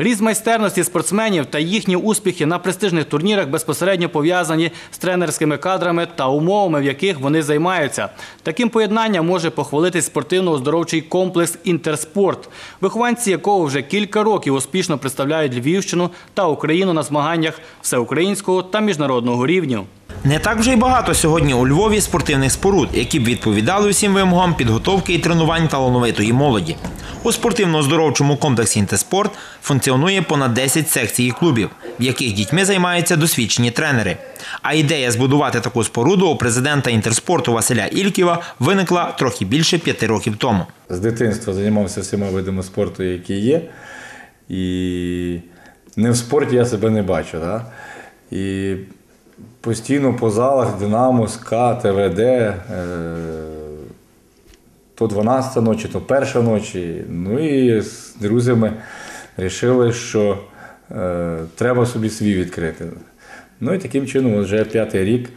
Ріст майстерності спортсменів та їхні успіхи на престижних турнірах безпосередньо пов'язані з тренерськими кадрами та умовами, в яких вони займаються. Таким поєднанням може похвалитись спортивно-оздоровчий комплекс Інтерспорт, вихованці якого вже кілька років успішно представляють Львівщину та Україну на змаганнях всеукраїнського та міжнародного рівню. Не так вже й багато сьогодні у Львові спортивних споруд, які б відповідали усім вимогам підготовки і тренувань талановитої молоді. У спортивно-оздоровчому комплексі «Інтеспорт» функціонує понад 10 секцій і клубів, в яких дітьми займаються досвідчені тренери. А ідея збудувати таку споруду у президента інтерспорту Василя Ільківа виникла трохи більше п'яти років тому. З дитинства займався всіма видами спорту, які є. І не в спорті я себе не бачу. Да? І постійно по залах Динамо, СКА, ТВД, е, то 12 ночі, то перша ночі. Ну і з друзями вирішили, що е, треба собі свій відкрити. Ну і таким чином, вже п'ятий рік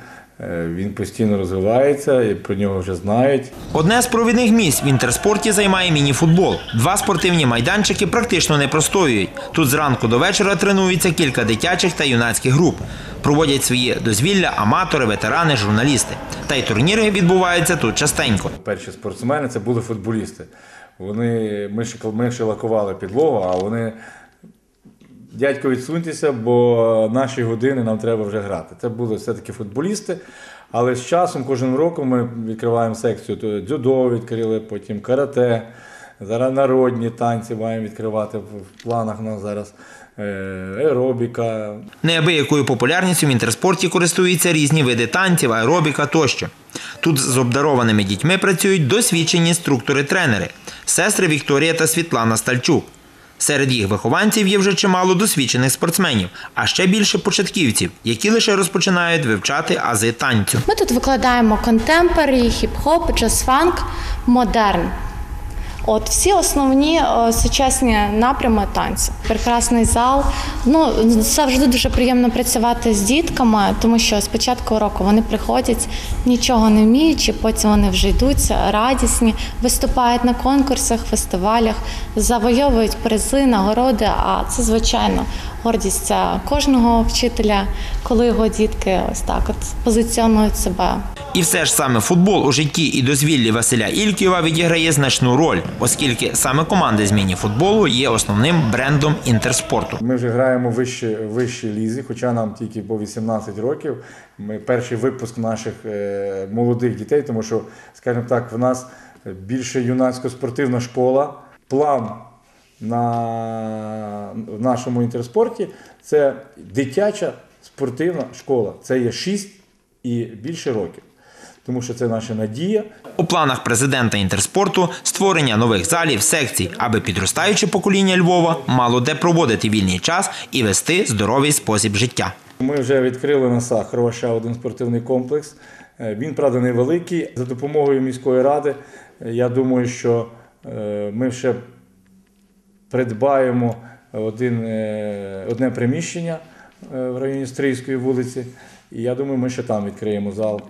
він постійно розвивається, і про нього вже знають. Одне з провідних місць в інтерспорті займає міні-футбол. Два спортивні майданчики практично не простоюють. Тут зранку до вечора тренуються кілька дитячих та юнацьких груп. Проводять свої дозвілля аматори, ветерани, журналісти. Та й турніри відбуваються тут частенько. Перші спортсмени це були футболісти. Вони, ми, ще, ми ще лакували підлогу, а вони. Дядько, відсуньтеся, бо наші години нам треба вже грати. Це були все-таки футболісти. Але з часом, кожен роком ми відкриваємо секцію. Дзюдо відкрили, потім карате. Зараз народні танці маємо відкривати в планах у нас зараз е, аеробіка, Неабиякою популярністю в інтерспорті користуються різні види танців, аеробіка тощо. Тут з обдарованими дітьми працюють досвідчені структори-тренери – сестри Вікторія та Світлана Стальчук. Серед їх вихованців є вже чимало досвідчених спортсменів, а ще більше початківців, які лише розпочинають вивчати ази танцю. Ми тут викладаємо контемпорі, хіп-хоп, джаз-фанк, модерн. От всі основні е, сучасні напрями танцю. Прекрасний зал. Ну завжди дуже приємно працювати з дітками, тому що з початку року вони приходять, нічого не вміючи, потім вони вже йдуть радісні, виступають на конкурсах, фестивалях, завойовують призи, нагороди. А це звичайно гордість е, кожного вчителя, коли його дітки ось так от позиціонують себе. І все ж саме футбол у житті і дозвіллі Василя Ільківа відіграє значну роль, оскільки саме команди з міні-футболу є основним брендом інтерспорту. Ми вже граємо в вищій лізі, хоча нам тільки по 18 років. Ми перший випуск наших е, молодих дітей, тому що, скажімо так, в нас більше юнацько-спортивна школа. План на нашому інтерспорті це дитяча спортивна школа. Це є 6 і більше років. Тому що це наша надія. У планах президента інтерспорту створення нових залів, секцій, аби підростаюче покоління Львова мало де проводити вільний час і вести здоровий спосіб життя. Ми вже відкрили на Сахарова ще один спортивний комплекс. Е, Він, правда, невеликий. За допомогою міської ради, е, я думаю, що е, ми ще придбаємо один, одне приміщення в районі Стрийської вулиці. І я думаю, ми ще там відкриємо зал.